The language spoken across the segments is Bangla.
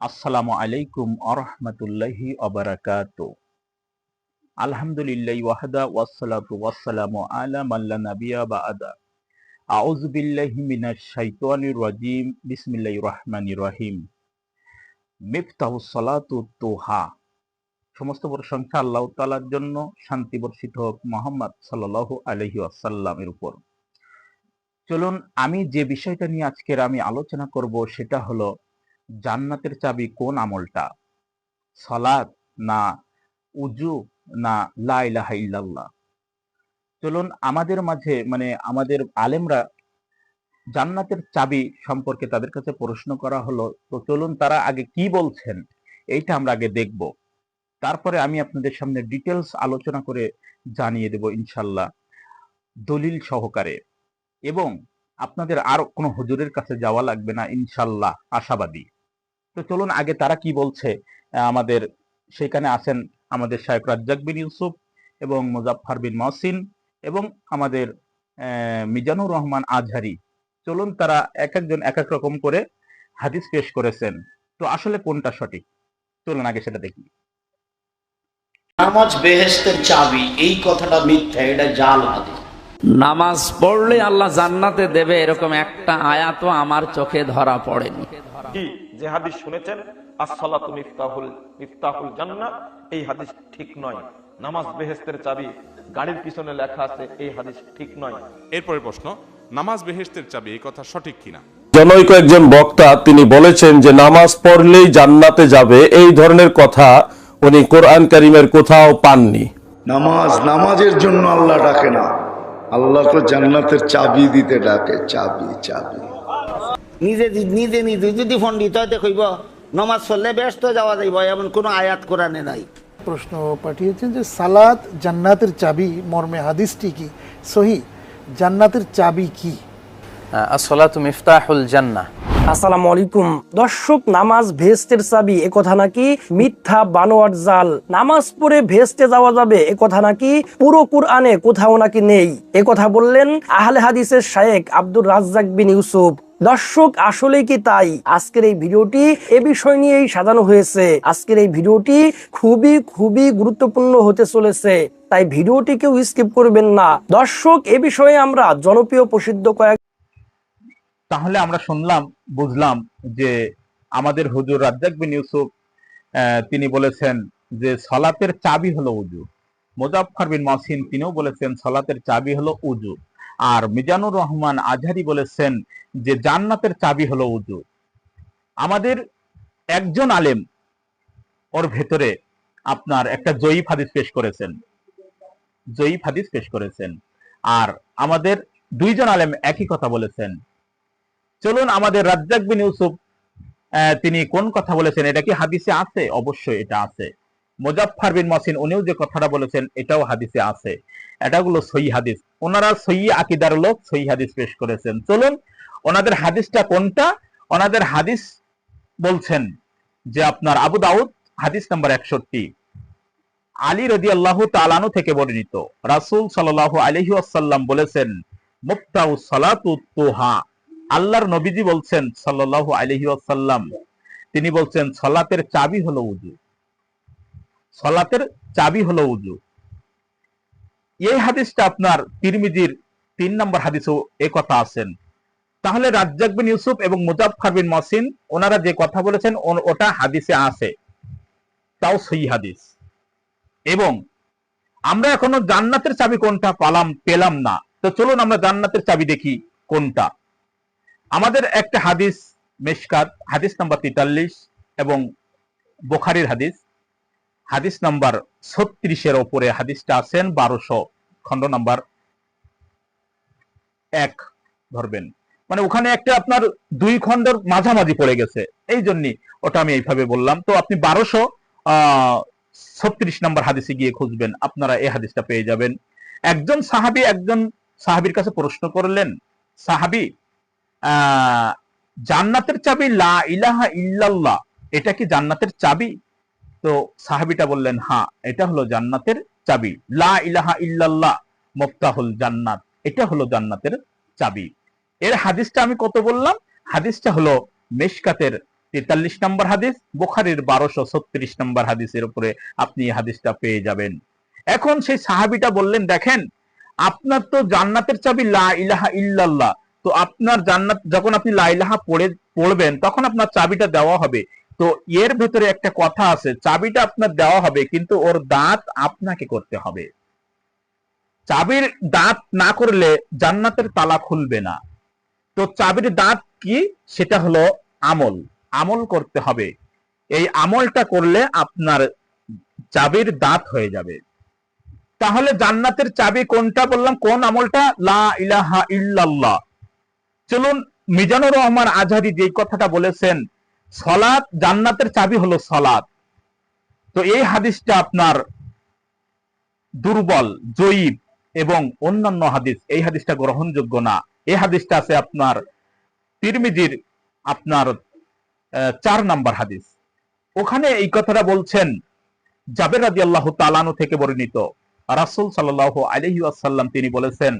আসসালামু আলাইকুম আরহামতুল্লাহি অবরাকাত আলহামদুলিল্লাহ ওয়াহদা ওয়াসসালাতু ওয়াসসালামু আলা মাল্লা নাবিয়া বাআদা আউযু বিল্লাহি মিনাশ শাইতানির রাজিম। বিসমিল্লাহির রহমানির রহিম। মিফতাহুস সালাতু তুহা। সমস্ত প্রশংসা আল্লাহ তাআলার জন্য। শান্তি বর্ষিত হোক মোহাম্মদ সাল্লাল্লাহু আলাইহি ওয়াসাল্লামের উপর। চলুন আমি যে বিষয়টা নিয়ে আজকের আমি আলোচনা করব সেটা হলো জান্নাতের চাবি কোন আমলটা? সালাত না উজু না লা ইলাহা ইল্লাল্লাহ? চলুন আমাদের মাঝে মানে আমাদের আলেমরা জান্নাতের চাবি সম্পর্কে তাদের কাছে প্রশ্ন করা হলো, তো চলুন তারা আগে কি বলছেন, এইটা আমরা আগে দেখব। তারপরে আমি আপনাদের সামনে ডিটেলস আলোচনা করে জানিয়ে দেব ইনশাল্লাহ দলিল সহকারে। এবং আপনাদের আর কোনো হুজুরের কাছে যাওয়া লাগবে না ইনশাল্লাহ আশাবাদী। তো চলুন আগে তারা কি বলছে আমাদের সেখানে আছেন আমাদের শায়েখ রাজ্জাক বিন ইউসুফ এবং মুজাফফর বিন মহসিন এবং আমাদের আহ, মিজানুর রহমান আজহারি। চলুন তারা এক একজন এক এক রকম করে হাদিস পেশ করেছেন। তো আসলে কোনটা সঠিক? চলুন আগে সেটা দেখি। নামাজ বেহেস্তের চাবি এই কথাটা মিথ্যা এটা জাল হাদিস। নামাজ পড়লে আল্লাহ জান্নাতে দেবে এরকম একটা আয়াতও আমার চোখে ধরা পড়েনি। যে হাদিস শুনেছেন আসসালাতু মিফতাহুল মিফতাহুল জান্নাহ এই হাদিস ঠিক নয়। নামাজ বেহেস্তের চাবি গাড়ির পিছনে লেখা আছে এই হাদিস ঠিক নয়। এরপরে প্রশ্ন নামাজ বেহেশতের চাবি এই কথা সঠিক কিনা? জনৈক একজন বক্তা তিনি বলেছেন যে নামাজ পড়লেই জান্নাতে যাবে এই ধরনের কথা উনি কোরআন কারিমের কোথাও পাননি। নামাজ নামাজের জন্য আল্লাহ ডাকে না। আল্লাহ তো জান্নাতের চাবি দিতে ডাকে চাবি চাবি। নিজে নিজে নিজে যদি পণ্ডিত হয় দেখইব নমাজ পড়লে ব্যস্ত যাওয়া যাইব এমন কোনো আয়াত কোরআনে নাই। প্রশ্ন পাঠিয়েছেন যে সালাত জান্নাতের চাবি মর্মে হাদিসটি কি? সহি। জান্নাতের চাবি কি? আসসালাতু মিফতাহুল জান্নাহ। আসসালামু আলাইকুম। দর্শক নামাজ ভেস্টের চাবি এ কথা নাকি মিথ্যা বানোয়ার জাল? নামাজ পড়ে ভেস্টে যাওয়া যাবে এ কথা নাকি পুরো কুরআনে কোথাও নাকি নেই? এ কথা বললেন আহলে হাদিসের শায়েক আব্দুর রাজ্জাক বিন ইউসুফ। দর্শক আসলে কি তাই? আজকের এই ভিডিওটি এ বিষয় নিয়েই সাজানো হয়েছে। আজকের এই ভিডিওটি খুবই খুবই গুরুত্বপূর্ণ হতে চলেছে। তাই ভিডিওটি কেউ স্কিপ করবেন না। দর্শক, এ বিষয়ে আমরা জনপ্রিয় প্রসিদ্ধ কয়েক তাহলে আমরা শুনলাম, বুঝলাম যে আমাদের হুজুর রাজ্জাক বিন ইউসুফ তিনি বলেছেন যে সলাতের চাবি হলো উজু। মোজাফফর বিন মাসিন তিনিও বলেছেন সলাতের চাবি হলো উজু। আর মিজানুর রহমান আজহারি বলেছেন যে জান্নাতের চাবি হলো উজু। আমাদের একজন আলেম ওর ভেতরে আপনার একটা জয়ীফ হাদিস পেশ করেছেন। জয়ীফ হাদিস পেশ করেছেন। আর আমাদের দুইজন আলেম একই কথা বলেছেন। চলুন আমাদের রাজ্জাক বিন ইউসুফ তিনি কোন কথা বলেছেন? এটা কি হাদিসে আছে? অবশ্যই এটা আছে। মোজাফফর বিন মসিন উনিও যে কথাটা বলেছেন, এটাও হাদিসে আছে। এটা গুলো সই হাদিস। ওনারা সই আকিদার লোক সই হাদিস পেশ করেছেন। চলুন, ওনাদের হাদিসটা কোনটা? ওনাদের হাদিস বলছেন যে আপনার আবু দাউদ, হাদিস নাম্বার একষট্টি। আলী রদি আল্লাহ তালানু থেকে বর্ণিত। রাসুল সাল্লাহ আলহি আসাল্লাম বলেছেন মুফতাউ সালাতু তোহা। আল্লাহর নবীজি বলছেন সাল্লাল্লাহু আলাইহি ওয়াসাল্লাম। তিনি বলছেন, সলাতের চাবি হলো উজু। সলাতের চাবি হলো উজু। এই হাদিসটা আপনার তিরমিজির তিন নম্বর হাদিসও এ কথা আছেন। তাহলে রাজ্জাক বিন ইউসুফ এবং মুজাফফর বিন মসিন ওনারা যে কথা বলেছেন ওটা হাদিসে আছে। তাও সই হাদিস। এবং আমরা এখনও জান্নাতের চাবি কোনটা পালাম, পেলাম না। তো চলুন আমরা জান্নাতের চাবি দেখি কোনটা। আমাদের একটা হাদিস মেশকাত, হাদিস নাম্বার তেতাল্লিশ এবং বোখারির হাদিস। হাদিস নাম্বার ছত্রিশের ওপরে হাদিসটা আছেন, বারোশো খণ্ড নাম্বার এক ধরবেন। মানে ওখানে একটা আপনার দুই খণ্ডর মাঝামাঝি পড়ে গেছে, এই জন্য ওটা আমি এইভাবে বললাম। তো আপনি বারোশো ছত্রিশ নম্বর হাদিসে গিয়ে খুঁজবেন, আপনারা এই হাদিসটা পেয়ে যাবেন। একজন সাহাবি একজন সাহাবির কাছে প্রশ্ন করলেন, সাহাবি জান্নাতের চাবি লা ইলাহা ইল্লাল্লাহ, এটা কি জান্নাতের চাবি? তো সাহাবিটা বললেন হ্যাঁ এটা হলো জান্নাতের চাবি। লা ইলাহা ইল্লাল্লাহ, মুফতাহুল জান্নাত, এটা হলো জান্নাতের চাবি। এর হাদিসটা আমি কত বললাম? হাদিসটা হলো মেশকাতের তেতাল্লিশ নম্বর হাদিস, বুখারির বারোশো ছত্রিশ নম্বর হাদিসের উপরে আপনি এই হাদিসটা পেয়ে যাবেন। এখন সেই সাহাবিটা বললেন, দেখেন, আপনার তো জান্নাতের চাবি লা ইলাহা ইল্লাল্লাহ, তো আপনার জান্নাত, যখন আপনি লা ইলাহা পড়ে, পড়বেন, তখন আপনার চাবিটা দেওয়া হবে। তো এর ভেতরে একটা কথা আছে, চাবিটা আপনার দেওয়া হবে, কিন্তু ওর দাঁত আপনাকে করতে হবে। চাবির দাঁত না করলে জান্নাতের তালা খুলবে না। তো চাবির দাঁত কি? সেটা হলো আমল। আমল করতে হবে। এই আমলটা করলে আপনার চাবির দাঁত হয়ে যাবে। তাহলে জান্নাতের চাবি কোনটা বললাম? কোন আমলটা? লা ইলাহা ইল্লাল্লাহ। চলুন, মিজানুর রহমান আজহারি যে কথাটা বলেছেন সলাৎ জান্নাতের চাবি হলো সলাৎ। তো এই হাদিসটা আপনার দুর্বল, জয়ীব এবং অন্যান্য হাদিস, এই হাদিসটা গ্রহণযোগ্য না। এই হাদিসটা আছে আপনার তিরমিজির আপনার চার নাম্বার হাদিস। ওখানে এই কথাটা বলছেন জাবের রাজি আল্লাহ তালানু থেকে বর্ণিত। রাসুল সাল্লাহ আলহি আসাল্লাম তিনি বলেছেন,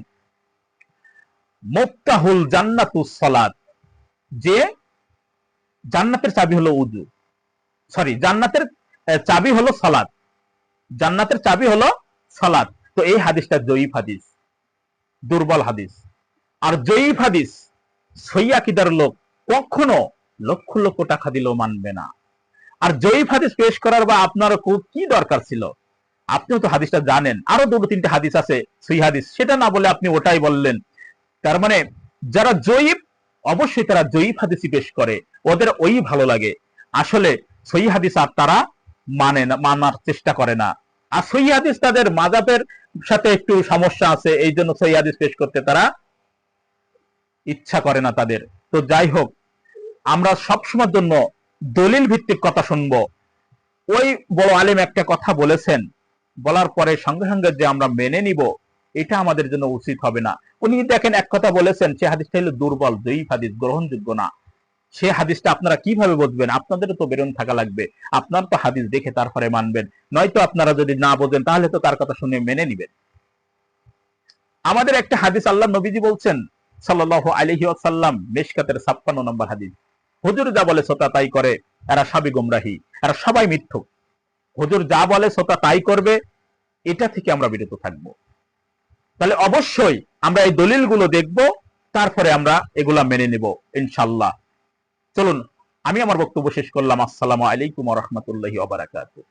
মুফতাহুল জান্নাতুস সালাত যে জান্নাতের চাবি হলো উজু সরি জান্নাতের চাবি হলো সালাত। জান্নাতের চাবি হলো সালাত। তো এই হাদিসটা জয়ীফ হাদিস, দুর্বল হাদিস। আর জয়ীফ হাদিস সইয়া কিদার লোক কখনো লক্ষ লক্ষ টাকা দিলেও মানবে না। আর জয়ীফ হাদিস পেশ করার বা আপনার কি দরকার ছিল? আপনিও তো হাদিসটা জানেন। আরও দুটো তিনটে হাদিস আছে সই হাদিস। সেটা না বলে আপনি ওটাই বললেন। তার মানে যারা জয়ীফ, অবশ্যই তারা জয়ীফ হাদিসই পেশ করে। ওদের ওই ভালো লাগে। আসলে সই হাদিস আর তারা মানে না, মানার চেষ্টা করে না। আর সই হাদিস তাদের মাজাবের সাথে একটু সমস্যা আছে, এই জন্য সই হাদিস পেশ করতে তারা ইচ্ছা করে না তাদের। তো যাই হোক, আমরা সবসময়ের জন্য দলিল ভিত্তিক কথা শুনব। ওই বড় আলেম একটা কথা বলেছেন, বলার পরে সঙ্গে সঙ্গে যে আমরা মেনে নিব, এটা আমাদের জন্য উচিত হবে না। উনি দেখেন এক কথা বলেছেন, সে হাদিসটা হলো দুর্বল, জয়ীফ হাদিস, গ্রহণযোগ্য না। সে হাদিসটা আপনারা কীভাবে বুঝবেন? আপনাদেরও তো বেরোন থাকা লাগবে। আপনার তো হাদিস দেখে তারপরে মানবেন। নয়তো আপনারা যদি না বোঝেন, তাহলে তো তার কথা শুনে মেনে নিবেন। আমাদের একটা হাদিস আল্লাহ নবীজি বলছেন সাল্লাহ আসাল্লাম মেশকাতের ছাপ্পান্ন নম্বর হাদিস। হুজুর যা বলে তাই করে, এরা এরা সবাই মিথ্যুক হুজুর যা বলে সোতা তাই করবে, এটা থেকে আমরা বিরত থাকব। তাহলে অবশ্যই আমরা এই দলিলগুলো দেখব, তারপরে আমরা এগুলা মেনে নেব ইনশাল্লাহ চলুন আমি আমার বক্তব্য শেষ করলাম। আসসালামু আলাইকুম রহমতুল্লাহ ওবারাকাতুহ